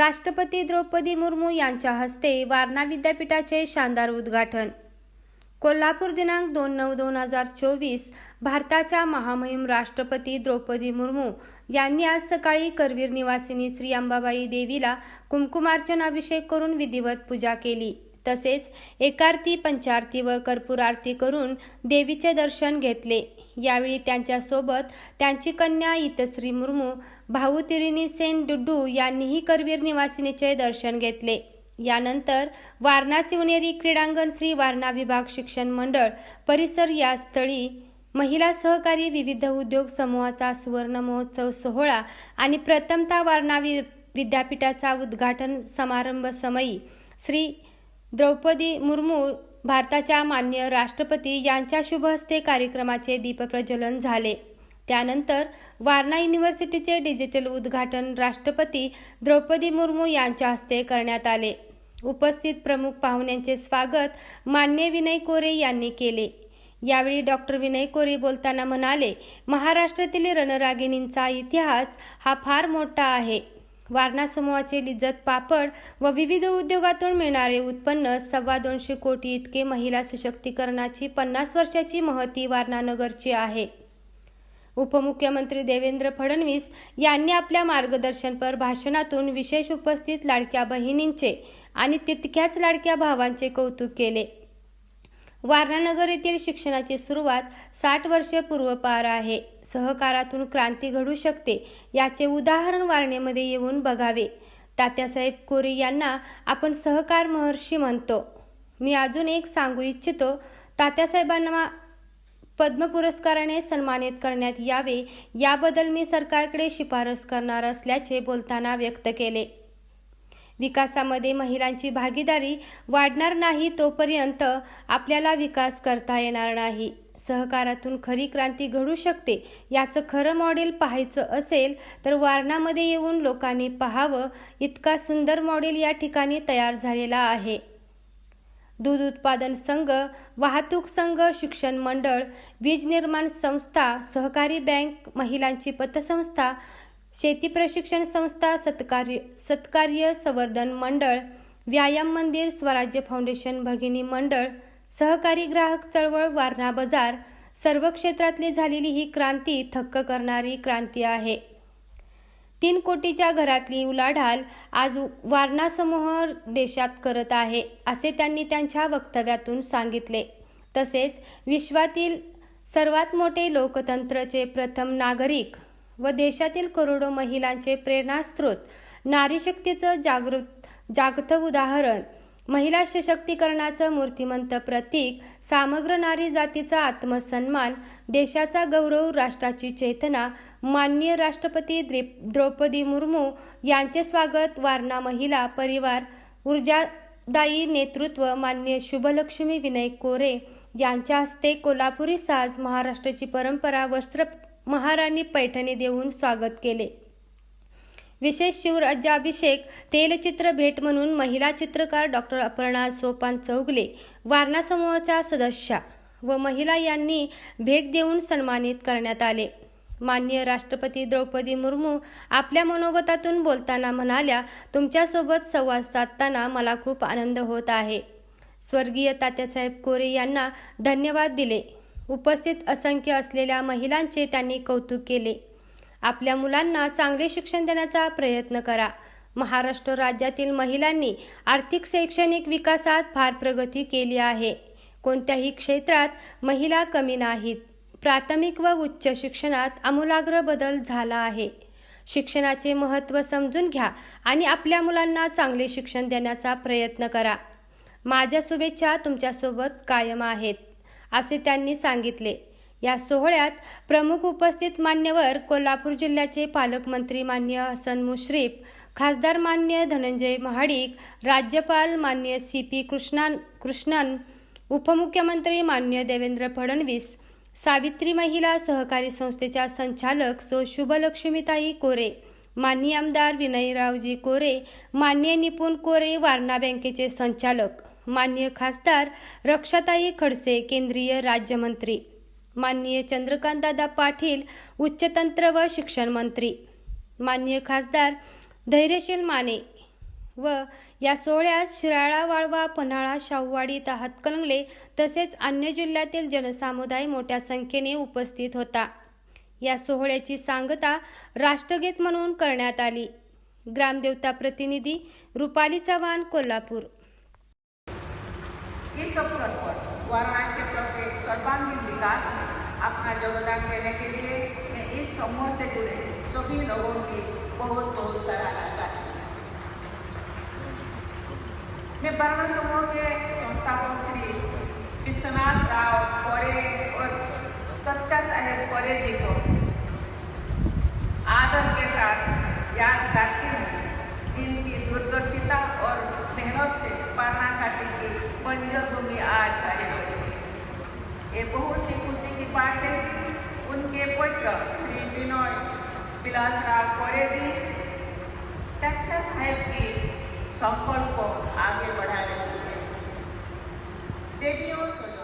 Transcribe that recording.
राष्ट्रपती द्रौपदी मुर्मू यांच्या हस्ते वारणा विद्यापीठाचे शानदार उद्घाटन. कोल्हापूर दिनांक दोन नऊ दोन हजार चोवीस भारताच्या महामहिम राष्ट्रपती द्रौपदी मुर्मू यांनी आज सकाळी करवीर निवासिनी श्री अंबाबाई देवीला कुमकुमार्चन अभिषेक करून विधिवत पूजा केली. तसेच एकारती पंचारती व कर्पूर आरती करून देवीचे दर्शन घेतले. यावेळी त्यांच्यासोबत त्यांची कन्या इतश्री मुर्मू भाऊ तिरिनी सेन डुड्डू यांनीही करवीर निवासिनीचे दर्शन घेतले. यानंतर वारणा शिवनेरी क्रीडांगण श्री वारणा विभाग शिक्षण मंडळ परिसर या स्थळी महिला सहकारी विविध उद्योग समूहाचा सुवर्ण महोत्सव सोहळा आणि प्रथमतः वारणा वि विद्यापीठाचा उद्घाटन समारंभ समयी श्री द्रौपदी मुर्मू भारताच्या मान्य राष्ट्रपती यांच्या शुभ हस्ते कार्यक्रमाचे दीपप्रज्वलन झाले. त्यानंतर वारणा युनिव्हर्सिटीचे डिजिटल उद्घाटन राष्ट्रपती द्रौपदी मुर्मू यांच्या हस्ते करण्यात आले. उपस्थित प्रमुख पाहुण्यांचे स्वागत मान्य विनय कोरे यांनी केले. यावेळी डॉक्टर विनय कोरे बोलताना म्हणाले महाराष्ट्रातील रणरागिणींचा इतिहास हा फार मोठा आहे. वारणा समूहाचे लिज्जत पापड व विविध उद्योगातून मिळणारे उत्पन्न सव्वा दोनशे कोटी इतके महिला सशक्तीकरणाची पन्नास वर्षाची महती वारणानगरची आहे. उपमुख्यमंत्री देवेंद्र फडणवीस यांनी आपल्या मार्गदर्शनपर भाषणातून विशेष उपस्थित लाडक्या बहिणींचे आणि तितक्याच लाडक्या भावांचे कौतुक केले. वारणानगर येथील शिक्षणाची सुरुवात साठ वर्ष पूर्वपार आहे. सहकारातून क्रांती घडू शकते याचे उदाहरण वारणेमध्ये येऊन बघावे. तात्यासाहेब कोरे यांना आपण सहकार महर्षी म्हणतो. मी अजून एक सांगू इच्छितो तात्यासाहेबांना पद्म पुरस्काराने सन्मानित करण्यात यावे याबद्दल मी सरकारकडे शिफारस करणार असल्याचे बोलताना व्यक्त केले. विकासामध्ये महिलांची भागीदारी वाढणार नाही तोपर्यंत आपल्याला विकास करता येणार नाही. सहकारातून खरी क्रांती घडू शकते याचं खरं मॉडेल पाहायचं असेल तर वारणामध्ये येऊन लोकांनी पाहावं. इतका सुंदर मॉडेल या ठिकाणी तयार झालेला आहे. दूध उत्पादन संघ वाहतूक संघ शिक्षण मंडळ वीज निर्माण संस्था सहकारी बँक महिलांची पतसंस्था शेती प्रशिक्षण संस्था सत्कार्य सत्कार्य संवर्धन मंडळ व्यायाम मंदिर स्वराज्य फाउंडेशन भगिनी मंडळ सहकारी ग्राहक चळवळ वारणा बाजार सर्व क्षेत्रातली झालेली ही क्रांती थक्क करणारी क्रांती आहे. तीन कोटीच्या घरातली उलाढाल आज वारणा समूह देशात करत आहे असे त्यांनी त्यांच्या वक्तव्यातून सांगितले. तसेच विश्वातील सर्वात मोठे लोकतंत्रचे प्रथम नागरिक व देशातील करोडो महिलांचे प्रेरणास्त्रोत नारीशक्तीचं जागृत जागत उदाहरण. महिला सशक्तीकरणाचं मूर्तिमंत प्रतीक. सामग्र नारी जातीचा आत्मसन्मान. देशाचा गौरव राष्ट्राची चेतना. माननीय राष्ट्रपती द्रौपदी मुर्मू यांचे स्वागत. वारणा महिला परिवार. ऊर्जादायी नेतृत्व. मान्य शुभलक्ष्मी विनय कोरे यांच्या हस्ते कोल्हापुरी साज. महाराष्ट्राची परंपरा. वस्त्र महाराणी पैठणी देऊन स्वागत केले. विशेष शिवराज्याभिषेक तेलचित्र भेट म्हणून महिला चित्रकार डॉक्टर अपर्णा सोपान चौगले वारणा समूहाच्या सदस्या व महिला यांनी भेट देऊन सन्मानित करण्यात आले. मान्य राष्ट्रपती द्रौपदी मुर्मू आपल्या मनोगतातून बोलताना म्हणाल्या तुमच्यासोबत संवाद साधताना मला खूप आनंद होत आहे. स्वर्गीय तात्यासाहेब कोरे यांना धन्यवाद दिले. उपस्थित असंख्य असलेल्या महिलांचे त्यांनी कौतुक केले. आपल्या मुलांना चांगले शिक्षण देण्याचा प्रयत्न करा. महाराष्ट्र राज्यातील महिलांनी आर्थिक शैक्षणिक विकासात फार प्रगती केली आहे. कोणत्याही क्षेत्रात महिला कमी नाहीत. प्राथमिक व उच्च शिक्षणात आमूलाग्र बदल झाला आहे. शिक्षणाचे महत्त्व समजून घ्या आणि आपल्या मुलांना चांगले शिक्षण देण्याचा प्रयत्न करा. माझ्या शुभेच्छा तुमच्यासोबत कायम आहेत. असे त्यांनी सांगितले. या सोहळ्यात प्रमुख उपस्थित मान्यवर कोल्हापूर जिल्ह्याचे पालकमंत्री मान्य हसन मुश्रीफ खासदार मान्य धनंजय महाडिक राज्यपाल मान्य सी पी कृष्णान कृष्णन उपमुख्यमंत्री मान्य देवेंद्र फडणवीस सावित्री महिला सहकारी संस्थेच्या संचालक सो शुभलक्ष्मीताई कोरे मान्य आमदार विनयरावजी कोरे मान्य निपुण कोरे वारणा बँकेचे संचालक मान्य खासदार रक्षाताई खडसे केंद्रीय राज्यमंत्री. माननीय चंद्रकांतदादा पाटील उच्चतंत्र व शिक्षण मंत्री. माननीय खासदार धैर्यशील माने व या सोहळ्यात शिराळा वाळवा पन्हाळा शाहूवाडी हातकणंगले तसेच अन्य जिल्ह्यातील जनसामुदाय मोठ्या संख्येने उपस्थित होता. या सोहळ्याची सांगता राष्ट्रगीत म्हणून करण्यात आली. ग्रामदेवता प्रतिनिधी रुपाली चव्हाण कोल्हापूर. इस अवसर पर। वारणा क्षेत्र के सर्वांगीण विकास में अपना योगदान देने के लिए मैं इस समूह से जुड़े सभी लोगों की बहुत बहुत सराहना करती हूँ। मैं वारणा समूह के संस्थापक श्री विश्वनाथ राव परे और दत्ता साहेब परे जी को आदर के साथ ये बहुत ही खुशी की बात है। कि उनके पुत्र श्री विनोद बिलास राम कोरे जी डॉक्टर साहब की संपर्क को आगे बढ़ा रही देखियो देखिए